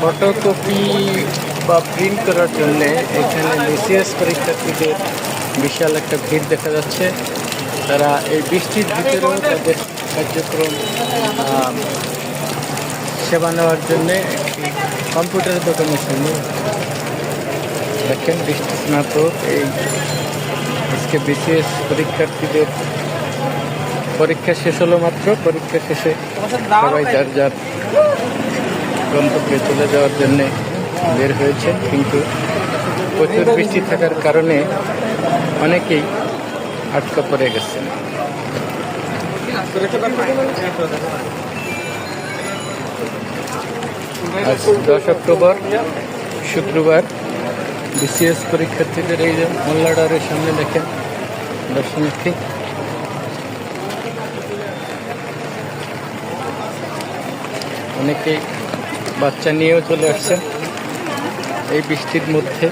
Photocopy বা print করার জন্য এখানে বিসিএস পরীক্ষার্থীদের বিশাল একটা ভিড় দেখা যাচ্ছে। তারা এই বৃষ্টির ভিতরেও তাদের কার্যক্রম সেবা নেওয়ার জন্যে কম্পিউটার দোকানের সামনে দেখেন বৃষ্টি স্নাতক। এই আজকে বিসিএস পরীক্ষার্থীদের পরীক্ষা শেষ হলো মাত্র। পরীক্ষা শেষে সবাই যার যার গন্তব্যে চলে যাওয়ার জন্য বের হয়েছে। কিন্তু প্রচুর বৃষ্টি থাকার কারণে অনেকেই আটকা পড়ে গেছে। আজ দশ অক্টোবর, শুক্রবার, বিসিএস পরীক্ষার্থীদের এই যে মোল্লাডারের সামনে দেখেন দর্শনার্থী। অনেকেই বাচ্চা নিয়েও চলে আসছে এই বৃষ্টির মধ্যে।